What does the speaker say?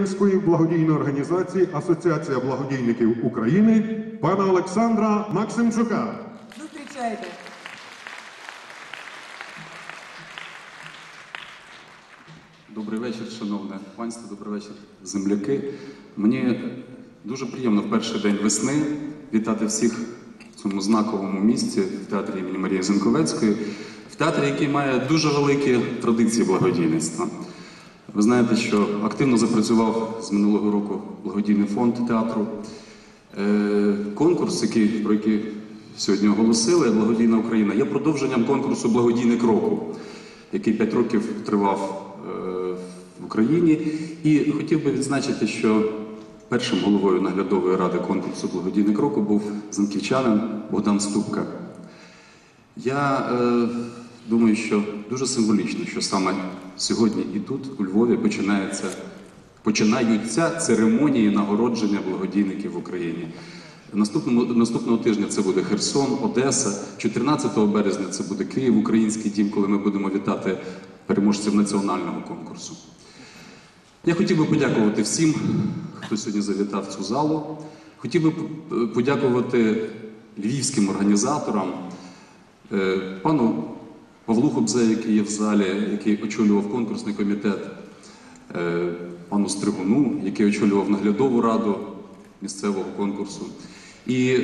Української благодійної організації Асоціація благодійників України пана Олександра Максимчука. Зустрічайте. Добрий вечір, шановне панство, добрий вечір, земляки. Мені дуже приємно в перший день весни вітати всіх в цьому знаковому місці в театрі імені Марії Зенковецької, в театрі, який має дуже великі традиції благодійництва. Ви знаєте, що активно запрацював з минулого року благодійний фонд театру. Е, Конкурс, про який сьогодні оголосили, Благодійна Україна, є продовженням конкурсу Благодійник року, який 5 років тривав е, в Україні. І хотів би відзначити, що першим головою наглядової ради конкурсу Благодійник року був занківчанин Богдан Ступка. Я е, думаю, що дуже символічно, що саме сьогодні і тут, у Львові, починається, починаються церемонії нагородження благодійників в Україні. Наступному, наступного тижня це буде Херсон, Одеса. 14 березня це буде Київ, Український дім, коли ми будемо вітати переможців національного конкурсу. Я хотів би подякувати всім, хто сьогодні завітав цю залу. Хотів би подякувати львівським організаторам, е, пану Павлу Хобзе, який є в залі, який очолював конкурсний комітет, е, пану Стригуну, який очолював наглядову раду місцевого конкурсу. І